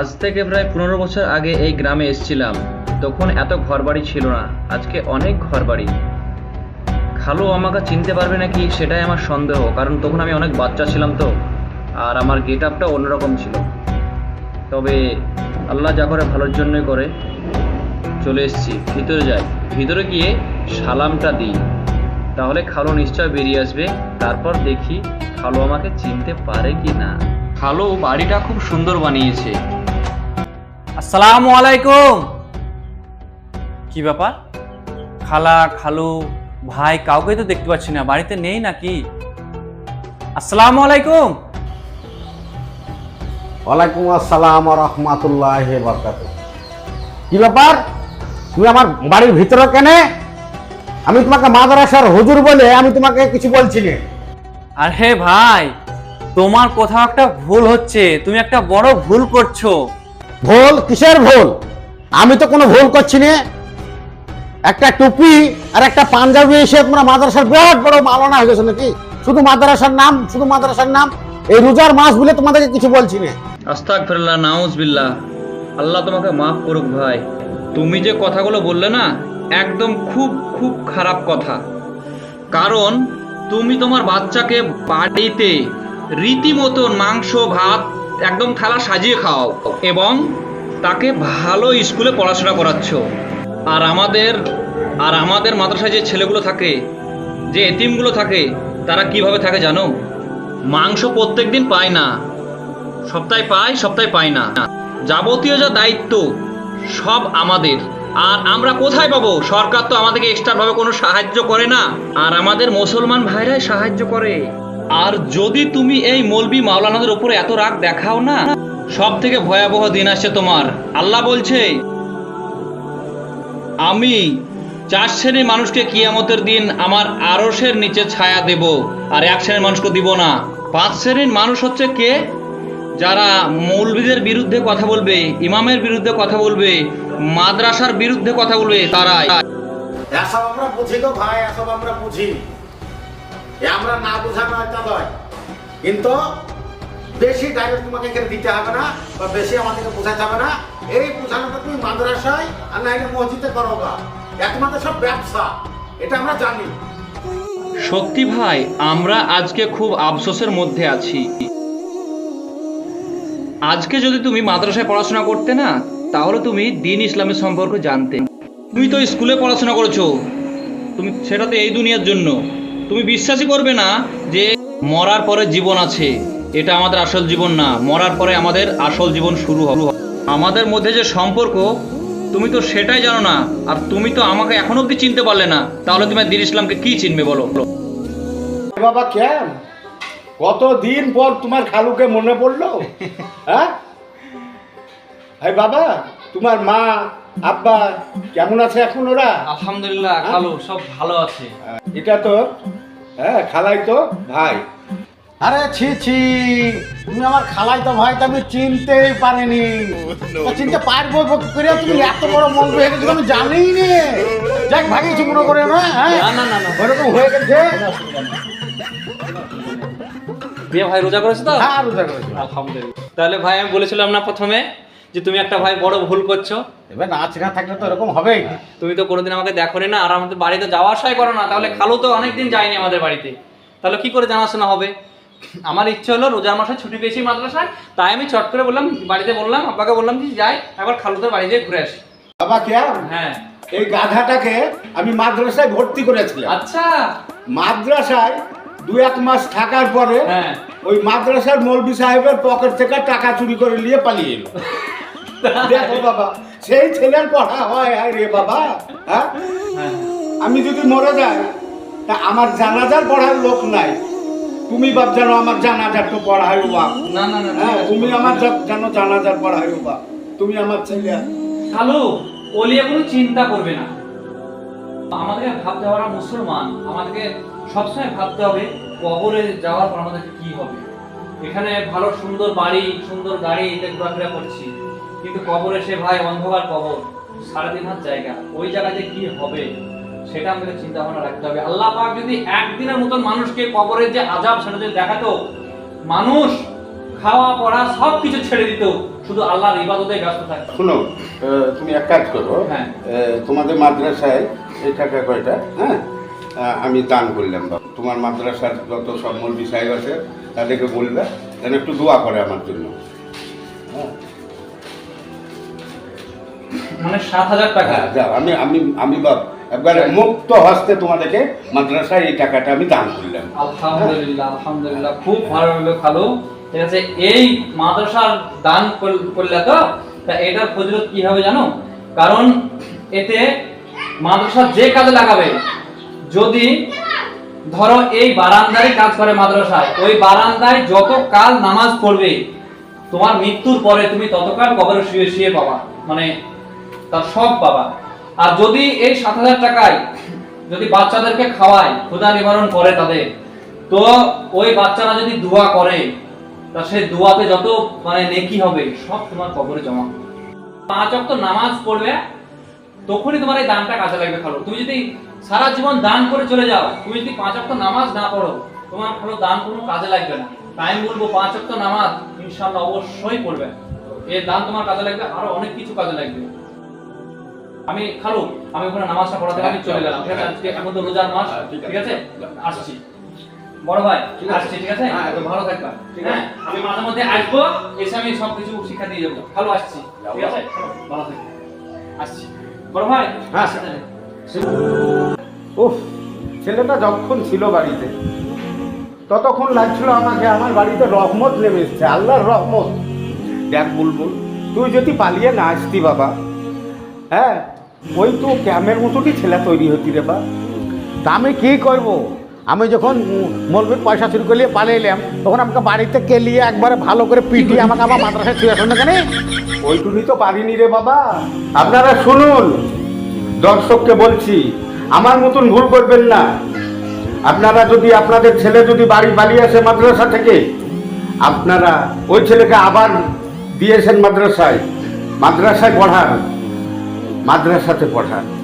আজ থেকে প্রায় পনেরো বছর আগে এই গ্রামে এসেছিলাম। তখন এত ঘরবাড়ি ছিল না। আজকে অনেক ঘরবাড়ি। খালু আমাকে চিনতে পারবে নাকি সেটাই আমার সন্দেহ, কারণ তখন আমি অনেক বাচ্চা ছিলাম তো, আর আমার গেট আপটা অন্যরকম ছিল। তবে আল্লাহ যা করে ভালোর জন্যই করে। চলে এসেছি, ভিতরে যাই। ভিতরে গিয়ে সালামটা দিই। তাহলে খালু নিশ্চয় বেরিয়ে আসবে। তারপর দেখি খালু আমাকে চিনতে পারে কি না। খালু বাড়িটা খুব সুন্দর বানিয়েছে। আসসালামু আলাইকুম। কি ব্যাপার? খালা খালু ভাই কাউকে তো দেখতে পাচ্ছি না। বাড়িতে নেই নাকি? আসসালামু আলাইকুম। ওয়ালাইকুম আসসালাম রহমাতুল্লাহ বরকাত কি ব্যাপার? তুমি আমার বাড়ির ভিতরে কেনে? আমি তোমাকে মাদ্রাসার হুজুর বলে আমি তোমাকে কিছু বলছি না। আরে ভাই তোমার কোথাও একটা ভুল হচ্ছে। তুমি একটা বড় ভুল করছ। ভুল? কিসের ভুল? আমি তো কোনো ভুল করছি না। একটা টুপি আর একটা পাঞ্জাবি এসে তোমরা মাদ্রাসার বিরাট বড় মালনা হয়ে গেছে নাকি? শুধু মাদ্রাসার নাম শুধু মাদ্রাসার নাম? এই রোজার মাস বলে তোমাদেরকে কিছু বলছি না। আস্তাক ফিরল্লাহ নাউজ বিল্লাহ আল্লাহ তোমাকে মাফ করুক ভাই। তুমি যে কথাগুলো বললে না একদম খুব খুব খারাপ কথা। কারণ তুমি তোমার বাচ্চাকে বাড়িতে রীতিমতো মাংস, ভাত একদম থালা সাজিয়ে খাও এবং তাকে ভালো স্কুলে পড়াশোনা করাচ্ছ। আর আমাদের আর আমাদের মাদ্রাসায় যে ছেলেগুলো থাকে, যে এতিমগুলো থাকে, তারা কীভাবে থাকে জানো? মাংস প্রত্যেকদিন পায় না। সপ্তাহে পায় সপ্তাহে পায় না। যাবতীয় যা দায়িত্ব, সব আমাদের। আর আমরা কোথায় পাবো? সরকার তো আমাদেরকে এক্সট্রা ভাবে কোনো সাহায্য করে না। আর আমাদের মুসলমান ভাইরাই সাহায্য করে। আর যদি তুমি এই মলবি মাওলানাদের উপরে এত রাগ দেখাও না সব থেকে ভয়াবহ দিন আসছে তোমার। আল্লাহ বলছে, আমি চার শ্রেণির মানুষকে কিয়ামতের দিন আমার আরসের নিচে ছায়া দেব, আর এক শ্রেণির মানুষকে দিব না। পাঁচ শ্রেণির মানুষ হচ্ছে কে? যারা মৌলবীদের বিরুদ্ধে কথা বলবে, ইমামের বিরুদ্ধে কথা বলবে, মাদ্রাসার বিরুদ্ধে কথা বলবে, তারাই। এসব আমরা বুঝি তো ভাই, এসব আমরা বুঝি। আমরা না বোঝানো একটা নয়। কিন্তু বেশি ডাইরেক্ট তোমাকে এখানে দিতে হবে না বা বেশি আমাদেরকে বোঝাতে হবে না। এই বোঝানোটা তুমি মাদ্রাসায় আর না এটা মসজিদে করো বা একমাত্র সব ব্যবসা। এটা আমরা জানি। সত্যি ভাই, আমরা আজকে খুব আফসোসের মধ্যে আছি। আজকে যদি তুমি মাদ্রাসায় পড়াশোনা করতে না, তাহলে তুমি দিন ইসলামের সম্পর্কে জানতে। তুমি তো স্কুলে পড়াশোনা করেছ। তুমি, সেটা তো এই দুনিয়ার জন্য। তুমি বিশ্বাসই করবে না যে মরার পরে জীবন আছে। এটা আমাদের আসল জীবন না। মরার পরে আমাদের আসল জীবন শুরু হবে। আমাদের মধ্যে যে সম্পর্ক, তুমি তো সেটাই জানো না। আর তুমি তো আমাকে এখনও অব্দি চিনতে পারলে না। তাহলে তুমি দিন ইসলামকে কি চিনবে বলো? বাবা কেন? কতদিন পর তোমার খালুকে মনে পড়ল? হ্যাঁ? বাবা, তোমার মা আব্বা কেমন আছে এখন ওরা? আলহামদুলিল্লাহ খালু সব ভালো আছে। এটা তো হ্যাঁ খালাই তো ভাই। আরে ছি ছি তুমি আমার খালাই তো ভাই তো আমি চিনতেই পারিনি। চিনতে পারব করে? তুমি এত বড় মন হয়ে গেছো আমি জানিই নি যাক ভাই কিছু মনে করে না হ্যাঁ? না, না, না, না। ওরকম হয়ে গেছে। বিয়ে ভাই রোজা করেছ তো? হ্যাঁ রোজা করেছ। আলহামদুলিল্লাহ। তাহলে ভাই আমি বলেছিলাম না প্রথমে? যে তুমি একটা ভাই বড় ভুল করছ। এবার নাচ না থাকলে তো এরকম হবেই। তুমি তো কোনোদিন আমাকে দেখোনি না আর আমাদের বাড়িতে যাওয়া আসাই করো না তাহলে খালু তো অনেকদিন যায়নি আমাদের বাড়িতে। তাহলে কি করে জানাশোনা হবে? আমার ইচ্ছে হলো রোজার মাসে ছুটি পেয়েছি মাদ্রাসায় তাই আমি চট করে বললাম বাড়িতে বললাম আব্বাকে বললাম যে যাই একবার খালুদের বাড়ি যেয়ে ঘুরে আসি। বাবা কেন হ্যাঁ। এই গাধাটাকে আমি মাদ্রাসায় ভর্তি করেছিলাম। আচ্ছা। মাদ্রাসায় দু এক মাস থাকার পরে হ্যাঁ। ওই মাদ্রাসার মৌলবি সাহেবের পকেট থেকে টাকা চুরি করে নিয়ে পালিয়ে এলো। দেখো বাবা সেই ছেলের পড়া হয় হায় রে বাবা হ্যাঁ? আমি যদি মরে যাই তা আমার জানাজার পড়ার লোক নাই। তুমি বাপ জানো আমার জানাজার তো পড়াই বা না না না হ্যাঁ তুমি আমার জানো জানাজার পড়াই বা তুমি আমার ছেলে। খালু ওলিয়া কোনো চিন্তা করবে না। আমাদেরকে ভাবতে হবে মুসলমান। আমাদেরকে সবসময় ভাবতে হবে কবরে যাওয়ার পর আমাদের কি হবে। এখানে ভালো সুন্দর বাড়ি সুন্দর গাড়ি এতে ঘোরাফেরা করছি। কিন্তু কবরে সে ভাই অন্ধকার কবর সাড়ে তিন হাত জায়গা ওই জায়গায় যে কি হবে সেটা আমাদের চিন্তা ভাবনা রাখতে হবে। আল্লাহ পাক যদি একদিনের মতন মানুষকে কবরের যে আজাব সেটা যদি দেখাতো মানুষ খাওয়া পড়া সব কিছু ছেড়ে দিত শুধু আল্লাহর ইবাদতে ব্যস্ত থাকে শুনো তুমি এক কাজ করো। হ্যাঁ। তোমাদের মাদ্রাসায় এই টাকা কয়টা? হ্যাঁ? আমি দান করলাম বাবা। তোমার মাদ্রাসার যত সব মৌলবি সাহেব আছে তাদেরকে বলবে যেন একটু দোয়া করে আমার জন্য। হ্যাঁ? মানে সাত হাজার টাকা। হ্যাঁ যাও আমি আমি আমি বাপ একবারে মুক্ত হস্তে তোমাদেরকে মাদ্রাসায় এই টাকাটা আমি দান করলাম। আলহামদুলিল্লাহ আলহামদুলিল্লাহ খুব ভালো খালো। ঠিক আছে এই মাদ্রাসার দান করলে তো তা এটার ফজিলত কি হবে জানো? কারণ এতে মাদ্রাসা যে কাজে লাগাবে যদি ধরো এই বারান্দায় কাজ করে মাদ্রাসায় ওই বারান্দায় যত কাল নামাজ পড়বে তোমার মৃত্যুর পরে তুমি ততকাল কবরে শুয়ে শুয়ে পাবা। মানে তার সব পাবা আর যদি এই সাত হাজার টাকায় যদি বাচ্চাদেরকে খাওয়ায়, ক্ষুধা নিবারণ করে তাদের, তো ওই বাচ্চারা যদি দোয়া করে, তা সেই দোয়াতে যত মানে নেকি হবে, সব তোমার কবরে জমা। পাঁচ অক্ত নামাজ পড়বে তখনই তোমার এই দানটা কাজে লাগবে খালো। তুমি যদি সারা জীবন দান করে চলে যাও, তুমি যদি পাঁচ অক্ত নামাজ না পড়ো, তোমার খালো দান কোনো কাজে লাগবে না। তাই আমি বলব পাঁচ অক্ত নামাজ ইনশাল্লাহ অবশ্যই পড়বে। এর দান তোমার কাজে লাগবে, আরও অনেক কিছু কাজে লাগবে। আমি খালু আমি ওখানে নামাজটা পড়াতে আমি চলে গেলাম। ঠিক আছে আজকে এখন তো রোজার মাস হ্যাঁ, ঠিক আছে। ঠিক আছে? আসছি। বড় ভাই ঠিক আছে। আসছি ঠিক আছে? হ্যাঁ, ভালো থাকবা। ঠিক হ্যাঁ আছে। আমি মাঝে মধ্যে আসব এসে আমি সব কিছু শিক্ষা দিয়ে যাব ভালো আসছি। ঠিক আছে? ভালো থাকবে আসছি। বড় ভাই হ্যাঁ। উফ ছেলেটা যখন ছিল বাড়িতে ততক্ষণ লাগছিল আমাকে আমার বাড়িতে রহমত নেমে এসছে আল্লাহর রহমত। দেখ বুলবুল তুই যদি পালিয়ে না আসতি বাবা হ্যাঁ ওই তো ক্যামের মতোই ছেলে তৈরি হতি রে বা? তা আমি কী করব? আমি যখন মলবির পয়সা শুরু করলিয়ে পালিয়ে এলাম তখন আমাকে বাড়িতে কেলিয়ে একবারে ভালো করে পিটিয়ে আমাকে আমার মাদ্রাসায় ছুঁয়ে আসুন কেন? ওইটুকুই তো পারিনি রে বাবা। আপনারা শুনুন দর্শককে বলছি আমার মতন ভুল করবেন না। আপনারা যদি আপনাদের ছেলে যদি বাড়ি পালিয়ে আসে মাদ্রাসা থেকে আপনারা ওই ছেলেকে আবার দিয়েছেন মাদ্রাসায়। মাদ্রাসায় পড়ান। মাদ্রাসাতে পড়ান।